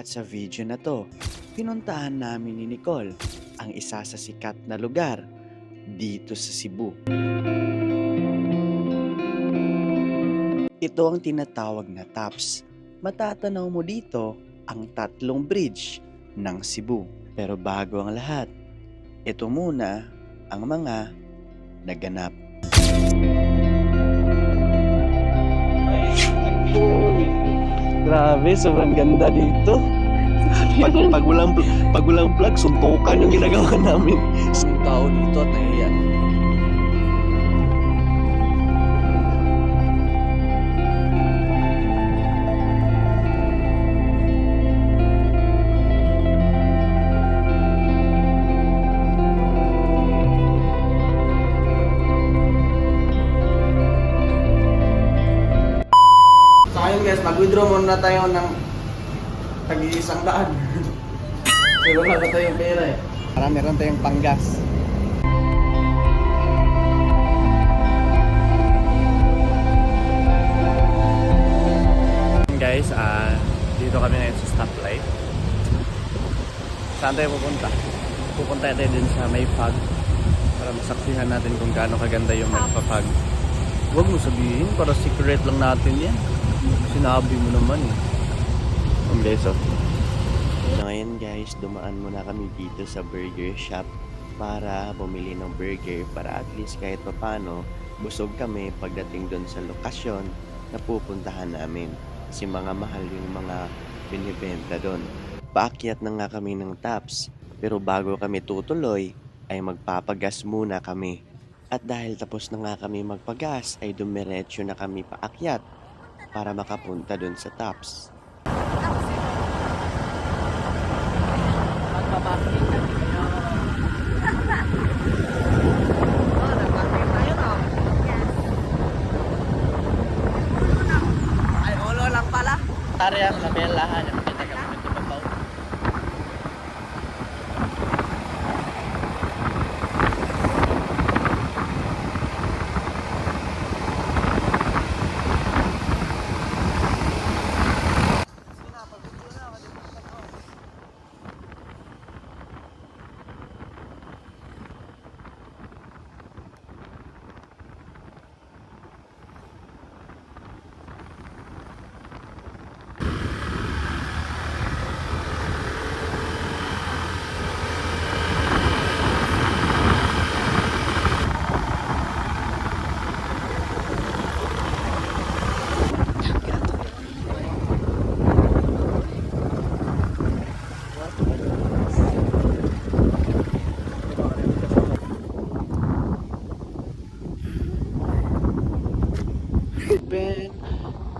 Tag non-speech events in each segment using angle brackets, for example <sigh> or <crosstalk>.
At sa video na to, pinuntahan namin ni Nicole ang isa sa sikat na lugar dito sa Cebu. Ito ang tinatawag na TAPS. Matatanaw mo dito ang tatlong bridge ng Cebu. Pero bago ang lahat, ito muna ang mga naganap. Grabe, sobrang ganda dito. Pag, pag, walang, pag walang plug, suntukan yung ginagawa namin. Yung tao dito at nahiya. Guys, mag-withdraw muna tayo ng tag-iisang daan. <laughs> Kasi wala ba tayong pera eh. Para meron tayong panggas. Guys, ah dito kami ngayon sa stoplight. Saan tayo pupunta? Pupunta tayo din sa may fog para masaksihan natin kung gaano kaganda yung magpa-fog. Huwag mo sabihin, para secret lang natin yan. Sinabi mo naman eh. Guys, oh. So ngayon guys, dumaan muna kami dito sa burger shop para bumili ng burger para at least kahit papano busog kami pagdating doon sa lokasyon na pupuntahan namin. Kasi mga mahal yung mga binibenta doon. Paakyat na nga kami ng taps. Pero bago kami tutuloy, ay magpapagas muna kami. At dahil tapos na nga kami magpagas, ay dumiretso na kami paakyat para makapunta doon sa taps. Ben,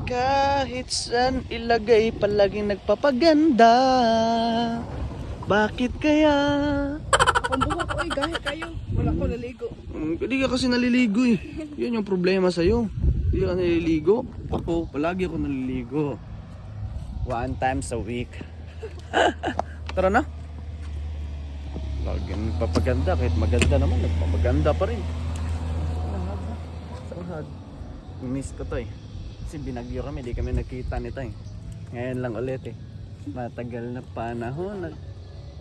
kahit saan ilagay palaging nagpapaganda. Bakit kaya? Pambuhok ko eh, gahit kayo. Wala ko naligo. Mm, Hindi ka kasi naliligo eh. Yun yung problema sa'yo. Hindi ka naliligo. Ako, palagi ako naliligo. One times a week. <laughs> Tara na. Lagi nagpapaganda kahit maganda naman, nagpapaganda pa rin. Sahad. Miss ko to eh. Kasi binagyo kami, di kami nakita nito eh. Ngayon lang ulit eh. Matagal na panahon. Nag...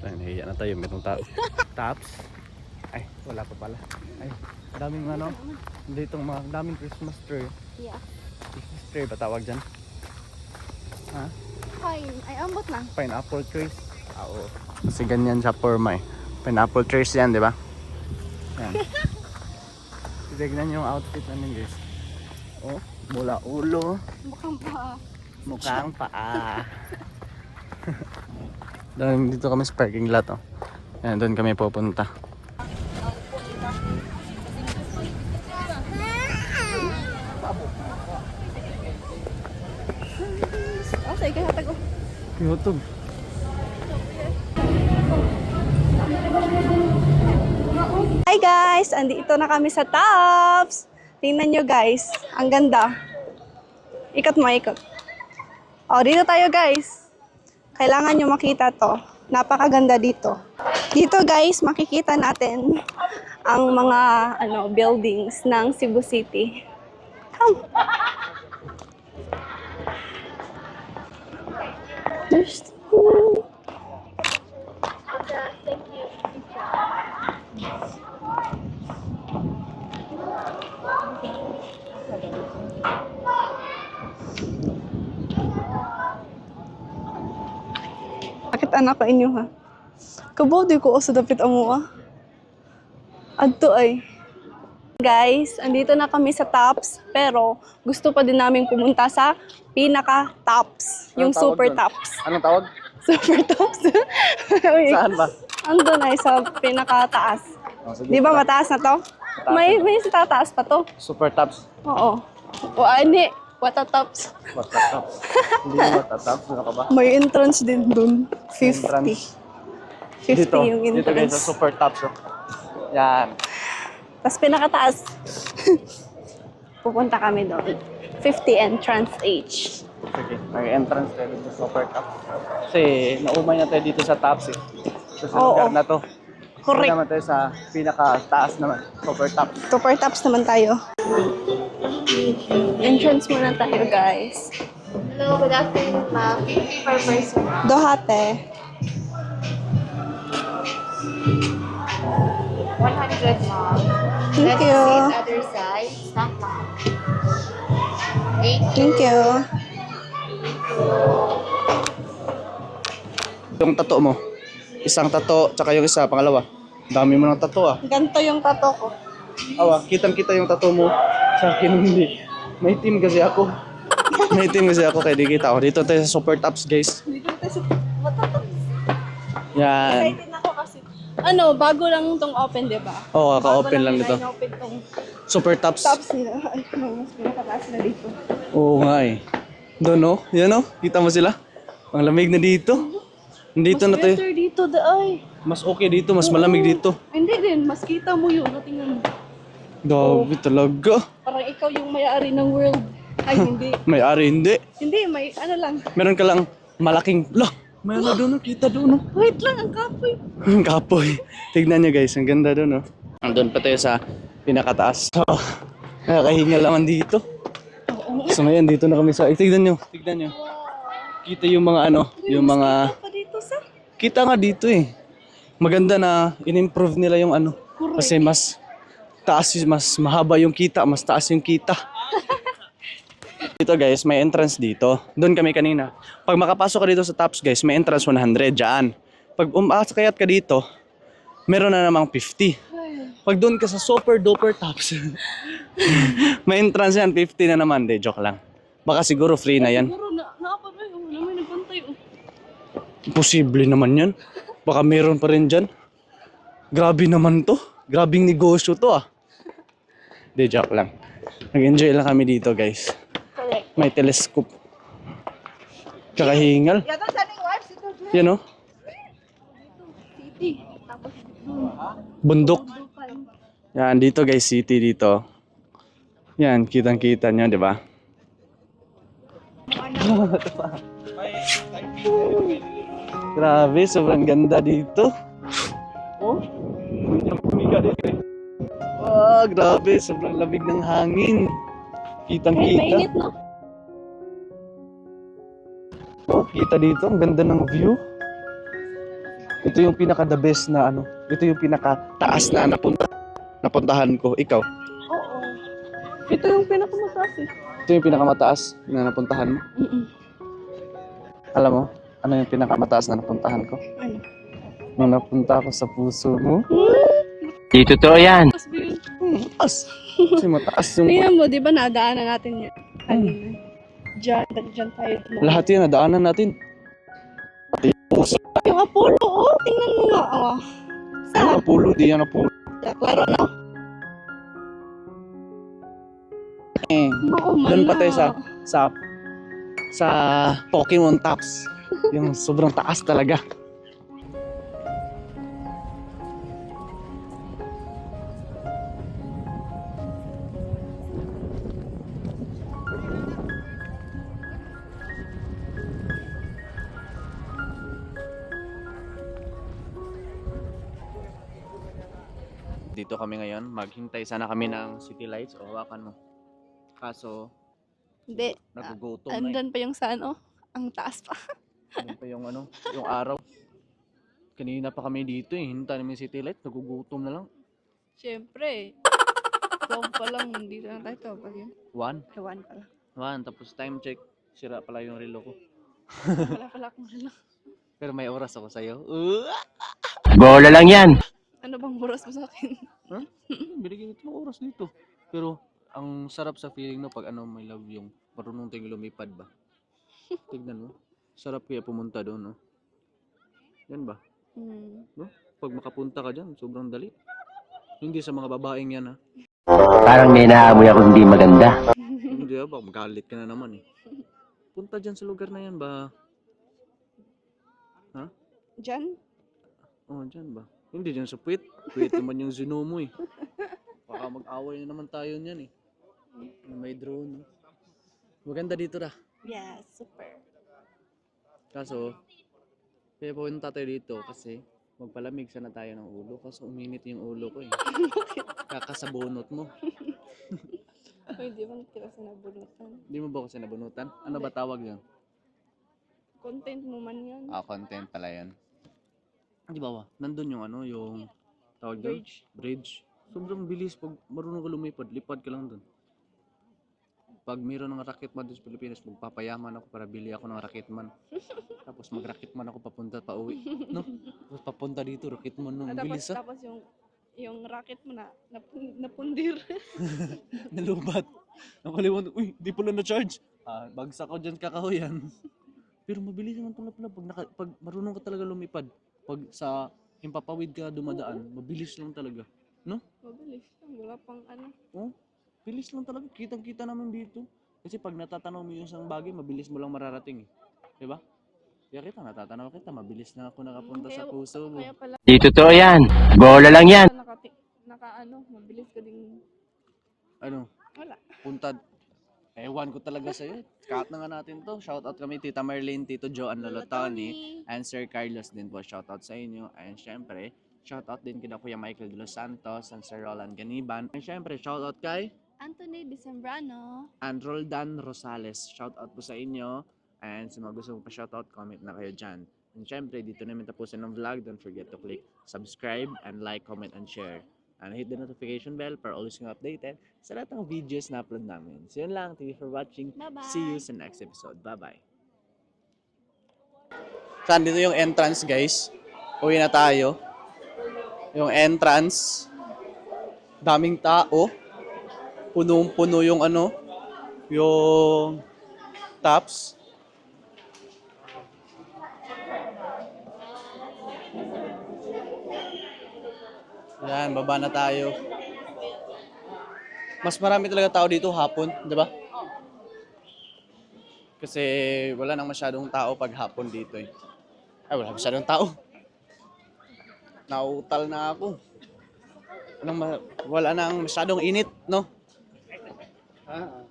Ay, nahiya na tayo, merong tao. <laughs> Tops. Ay, wala pa pala. Ay, daming ano, dito mga daming Christmas tree. Yeah. Christmas tree ba tawag dyan? Ha? Fine. Ay, ambot lang. Pineapple trees. Ah, Oo. Kasi ganyan siya forma eh. Pineapple trees yan, di ba? Yan. <laughs> Tignan yung outfit namin guys. Oh, mula ulo, Mukhang pa. mukhang paa. <laughs> Doon dito kami sa parking lot oh. Yan, doon kami pupunta. Oh, kaya tago. YouTube. Hi guys! Andito na kami sa Tops! Tingnan nyo guys. Ang ganda. Ikot mo, ikot. O, dito tayo guys. Kailangan nyo makita to. Napakaganda dito. Dito guys, makikita natin ang mga ano buildings ng Cebu City. Come. There's anak ko inyo ha? Kabaw di ko sa dapit amo ah. Adto ay. Guys, andito na kami sa tops, pero gusto pa din namin pumunta sa pinaka-tops, yung Anong tawag super doon? tops. Anong tawag? <laughs> Super tops? <laughs> Uy, Saan ba? Andun ay sa pinaka-taas. Oh, sige. Di ba mataas na to? May, may sa tataas pa to. Super tops. Oo. O ani, what a tops. Matataps. <laughs> Hindi mo matataps. Ano ka ba? May entrance din dun. 50. Entrance. 50 Dito. yung Dito guys sa entrance. super tops. Oh. Yan. Tapos pinakataas. <laughs> Pupunta kami doon. 50 entrance H. Sige. Mag-entrance tayo dito sa super tops. Kasi naumay na tayo dito sa tops eh. So, sa Oo. lugar na to. Correct. Hindi naman tayo sa pinaka-taas naman. Super tops. Super tops naman tayo. Entrance muna tayo, guys. Hello, good afternoon, ma'am. 50 per person. Dohate. 100, ma'am. Thank Let's you. see other side. Stop, ma'am. Thank you. Thank you. Yung tato mo. Isang tato, tsaka yung isa, pangalawa. Dami mo ng tato ah. Ganto yung tato ko. Awa, kitang-kita yung tato mo. Sa akin hindi. May team kasi ako. <laughs> May team kasi ako kaya di kita ako. Dito tayo sa super tops guys. Dito tayo sa matataas. Yan. Excited ako kasi. Ano, bago lang tong open, di ba? Oo, kaka-open lang nito. open tong Super tops. tops nila. Ay, mas pinakataas na dito. Oo nga eh. Doon no? Yan no? Kita mo sila? Ang lamig na dito. Dito mas na tayo. better dito, daay. Mas okay dito, mas malamig dito. Hindi din, mas kita mo yun. Tingnan mo. Grabe talaga. Parang ikaw yung may-ari ng world. Ay, hindi. <laughs> May ari hindi. hindi, may ano lang. Meron ka lang malaking, lah, may ano doon, no? kita doon. no? Wait lang, ang kapoy. Ang kapoy. Tignan nyo guys, ang ganda doon, no? Andun pa tayo sa pinakataas. So, nakakahinga naman dito. Oo. So ngayon, dito na kami sa... Eh, tignan nyo, tignan nyo. Kita yung mga ano, yung mga... Kita pa dito sa... Kita nga dito eh. Maganda na in-improve nila yung ano. Kasi mas taas, mas mahaba yung kita, mas taas yung kita. <laughs> Dito guys, may entrance dito. Doon kami kanina. Pag makapasok ka dito sa tops guys, may entrance 100 dyan. Pag umakayat ka dito, meron na namang 50. Pag doon ka sa super duper tops, <laughs> may entrance yan, 50 na naman. De, joke lang. Baka siguro free na yan. Siguro na, naapa yun? Na may nagbantay. Imposible naman yan. Baka meron pa rin dyan. Grabe naman to. Grabing negosyo to ah. Di, joke lang. Nag-enjoy lang kami dito guys. May telescope. Kakahingal. Yan oh. Bundok. Yan, dito guys, city dito. Yan, kitang-kita nyo, di ba? <laughs> Grabe, sobrang ganda dito. Oh, Ah, grabe, sobrang lamig ng hangin. Ay, Kitang-kita. mainit no? Oh, kita dito, ang ganda ng view. Ito yung pinaka the best na ano. Ito yung pinaka taas na napunta napuntahan ko. Ikaw, Oo. Ito yung pinakamataas eh. ito yung pinakamataas na napuntahan mo. Mm-mm. Alam mo, ano yung pinakamataas na napuntahan ko? Ano? Nung napunta ako sa puso mo. Di totoo yan. Yun? Mataas. Kasi mataas yung... Tingnan mo, di ba nadaanan natin yan? Kanina. Diyan, diyan tayo. dumaan. Lahat yan, nadaanan natin. Pati yung puso. Yung Apollo, oh, tingnan mo nga. Oh. Sa, na pulo, di yan na pulo. klaro na. Eh, Oo, doon pa tayo sa... Sa... Sa Pokemon Tops. Yung sobrang taas talaga. Kami ngayon, maghintay sana kami ng city lights o hawakan mo. Kaso, Hindi. nagugutom na eh. Andan pa yung sa ano? Ang taas pa. <laughs> Ano pa yung ano, yung araw. Kanina pa kami dito eh. Hinta namin yung city light. Nagugutom na lang. Siyempre. 12 pa lang, dito na tayo. 12 pa yun. One. Ewan pa lang. One. Tapos time check. Sira pala yung relo ko. Wala pala akong relo. <laughs> Pero may oras ako sa'yo. Uh! Bola lang yan. Ano bang buras mo sa akin? Huh? <laughs> Binigyan ito ng oras dito. Pero ang sarap sa feeling no pag ano may love yung marunong tayong lumipad ba. <laughs> Tignan mo. Sarap kaya pumunta doon no. Yan ba? Hmm. Pag makapunta ka dyan, sobrang dali. Hindi sa mga babaeng yan ha. Parang may naamoy ako hindi maganda. <laughs> Hindi ba? Magalit ka na naman eh. Punta dyan sa lugar na yan ba? Diyan? Oh, dyan ba? Hindi dyan sa puwit. Puwit naman yung zino mo eh. Baka mag-away na naman tayo niyan eh. May drone. no? Maganda dito ra. Yes, super. Kaso, kaya pumunta tayo dito kasi magpalamig sana tayo ng ulo. Kaso uminit yung ulo ko eh. <laughs> Kakasabunot mo. Pwede bang tira sa nabunutan? Hindi mo ba kasi nabunutan? Ano ba tawag yan? Content mo man yan. Ah, content pala yan. Di ba? Nandun yung ano, yung tawag doon? Bridge. Bridge. Sobrang bilis. Pag marunong ka lumipad, lipad ka lang doon. Pag mayroon ng racket man doon sa Pilipinas, magpapayaman ako para bili ako ng racket man. <laughs> Tapos mag-racket man ako papunta pa uwi. <laughs> No? Tapos papunta dito, racket man nung Ah, tapos, bilis ah. tapos yung yung racket mo na napun- napundir. <laughs> Nalubat. Nakalimutan, uy, di pala na-charge. Ah, bagsak ko dyan kakahuyan. Pero mabilis naman pala pala pag, naka, pag marunong ka talaga lumipad. Pag sa himpapawid ka dumadaan, mabilis lang talaga. Mabilis lang, wala pang ano. Oh, bilis lang talaga. Kitang-kita naman dito. Kasi pag natatanaw mo yung isang bagay, mabilis mo lang mararating eh. 'Di ba? Kaya kita, natatanaw kita, mabilis na ako nakapunta sa Kaya- puso mo. Kaya pala Di totoo yan. Bola lang yan. naka, naka ano, mabilis ka ding Ano, wala. punta. Ewan ko talaga sa'yo. Cut na nga natin to. Shoutout kami Tita Marlene, Tito Joan Lolotoni, and Sir Carlos din po. Shoutout sa inyo. And syempre, shoutout din kina Kuya Michael de los Santos and Sir Roland Ganiban. And syempre, shoutout kay Anthony Decembrano. and Roldan Rosales. Shoutout po sa inyo. And sa mga gusto pa shoutout, comment na kayo dyan. And syempre, dito namin tapusin ng vlog. Don't forget to click subscribe and like, comment, and share. And hit the notification bell para always kang updated sa lahat ng videos na upload namin. So yun lang. Thank you for watching. Bye-bye. See you sa next episode. Bye-bye. Saan dito yung entrance, guys? Uwi na tayo. Yung entrance. Daming tao. Punong-puno yung ano, yung tops. Yan, baba na tayo. Mas marami talaga tao dito hapon, di ba? Kasi wala nang masyadong tao pag hapon dito eh. Ay, wala masyadong tao. Nautal na ako. Walang ma- wala nang masyadong init, no? Ah.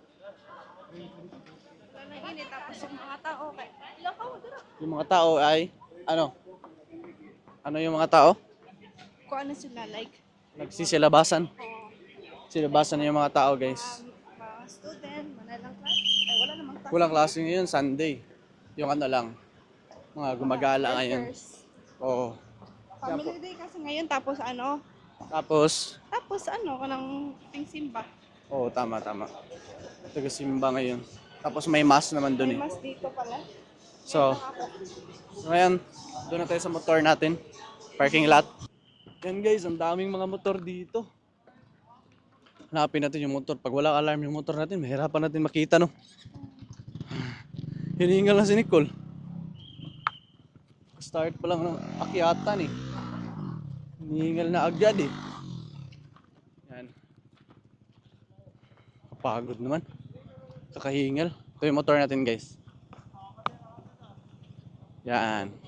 Wala nang init, tapos yung mga tao, dara. Yung mga tao ay, ano? Ano yung mga tao? Kung ano sila, like, Nagsisilabasan. oh, Silabasan na yung mga tao, guys. um, mga student, manalang class. Ay, wala namang class. Kulang klase ngayon, Sunday. Yung ano lang, mga gumagala ngayon. Workers. Oo. Family day kasi ngayon, tapos ano, Tapos, tapos ano, kanang ting simba. oo, tama, tama. Taga Simba ngayon. Tapos may mass naman dun eh. May mas dito pala. So, ngayon, doon na tayo sa motor natin. Parking lot. Yan guys, ang daming mga motor dito. Hanapin natin yung motor. Pag wala alarm yung motor natin, mahirapan natin makita, no? <sighs> Hinihingal na si Nicole. Start pa lang ng akyatan eh. Hinihingal na agad eh. Yan. Kapagod naman. Kakahingal. Ito yung motor natin guys. Yan.